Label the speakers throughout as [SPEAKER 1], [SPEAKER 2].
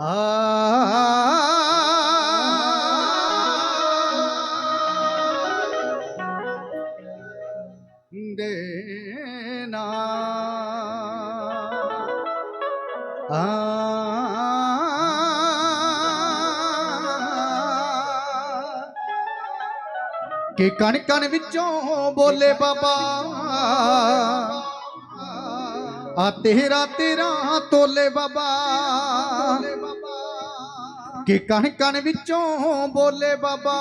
[SPEAKER 1] ਆ ਦੇਨਾ ਆ ਕਿ ਕਣ ਕਣ ਵਿੱਚੋਂ ਬੋਲੇ ਬਾਬਾ ਆ ਤੇਰਾ ਤੇਰਾ ਤੋਲੇ ਬਾਬਾ ਕਿ ਕਣ ਕਣ ਵਿੱਚੋਂ ਬੋਲੇ ਬਾਬਾ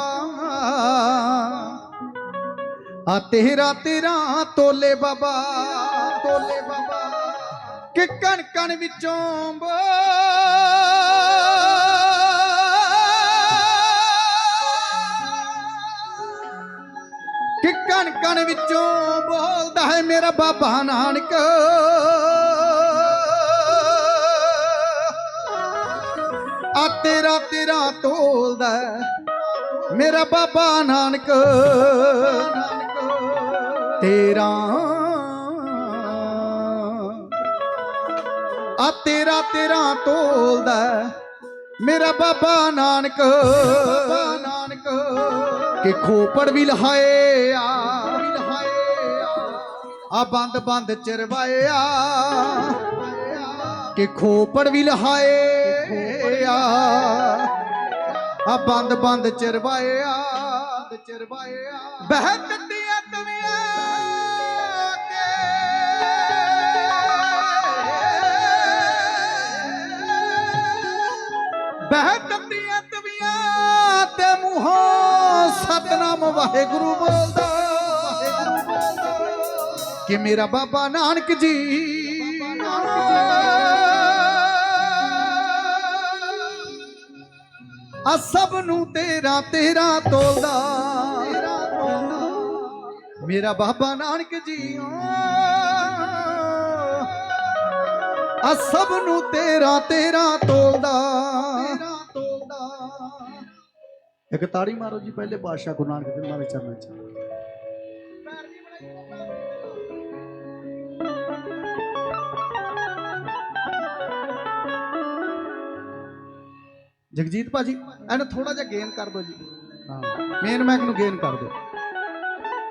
[SPEAKER 1] ਆ ਤੇਰਾ ਤੇਰਾ ਤੋਲੇ ਬਾਬਾ ਤੋਲੇ ਬਾਬਾ ਕਿ ਕਣ ਕਣ ਵਿੱਚੋਂ ਕਿ ਕਣ ਕਣ ਵਿੱਚੋਂ ਬੋਲਦਾ ਹੈ ਮੇਰਾ ਬਾਬਾ ਨਾਨਕ ਤੇਰਾ ਤੇਰਾ ਤੋਲਦਾ ਮੇਰਾ ਬਾਬਾ ਨਾਨਕ, ਤੇਰਾ। ਆ ਤੇਰਾ ਤੇਰਾ ਤੋਲਦਾ ਮੇਰਾ ਬਾਬਾ ਨਾਨਕ ਨਾਨਕ ਕਿ ਖੋਪੜ ਵੀ ਲਹਾਏ ਆ। ਆ ਬੰਦ ਬੰਦ ਚਰਵਾਇਆ ਕਿ ਖੋਪੜ ਵੀ ਲਹਾਏ ਆ ਆ ਬੰਦ ਬੰਦ ਚਰਵਾਇਆ ਚਰਵਾਇਆ ਬਹਿ ਟੱਟੀਆਂ ਤਵੀਆਂ ਕੇ। ਬਹਿ ਟੱਟੀਆਂ ਤਵੀਆਂ ਤੇ ਮੂੰਹੋਂ ਸਤਨਾਮ ਵਾਹਿਗੁਰੂ ਬੋਲਦਾ। ਕਿ ਮੇਰਾ ਬਾਬਾ ਨਾਨਕ ਜੀ ਆ ਸਭ ਨੂੰ ਤੇਰਾ ਤੇਰਾ ਤੋਲਦਾ। ਮੇਰਾ ਬਾਬਾ ਨਾਨਕ ਜੀ ਆ ਸਭ ਨੂੰ ਤੇਰਾ ਤੇਰਾ ਤੋਲਦਾ। ਇੱਕ ਤਾੜੀ ਮਾਰੋ ਜੀ, ਪਹਿਲੇ ਬਾਦਸ਼ਾਹ ਗੁਰੂ ਨਾਨਕ ਦੇਵ ਮਹਾਰਾਜ ਚਰਨਾਂ ਚ ਜਗਜੀਤ ਭਾਜੀ ਇਹਨੂੰ ਥੋੜਾ ਜਿਹਾ ਗੇਨ ਕਰ ਦਿਓ ਜੀ। ਹਾਂ। ਮੇਨ ਮੈਕ ਨੂੰ ਗੇਨ ਕਰ ਦਿਓ।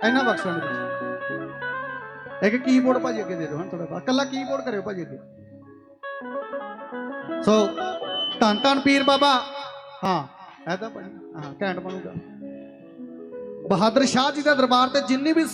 [SPEAKER 1] ਇਹਨਾਂ ਬਕਸਾਂ ਦੇ ਵਿੱਚ ਇੱਕ ਕੀਬੋਰਡ ਭਾਜੀ ਅੱਗੇ ਦੇ ਦਿਓ ਹਾਂ ਥੋੜਾ ਬਾ ਕੱਲਾ ਕੀਬੋਰਡ ਕਰਿਓ ਭਾਜੀ ਅੱਗੇ। ਸੋ ਧੰਨ ਧੰਨ ਪੀਰ ਬਾਬਾ। ਹਾਂ ਐਦਾ ਭਾਜੀ ਹਾਂ ਘੈਂਟ ਬਣੂਗਾ। ਬਹਾਦਰ ਸ਼ਾਹ ਜੀ ਦੇ ਦਰਬਾਰ ਤੇ ਜਿੰਨੀ ਵੀ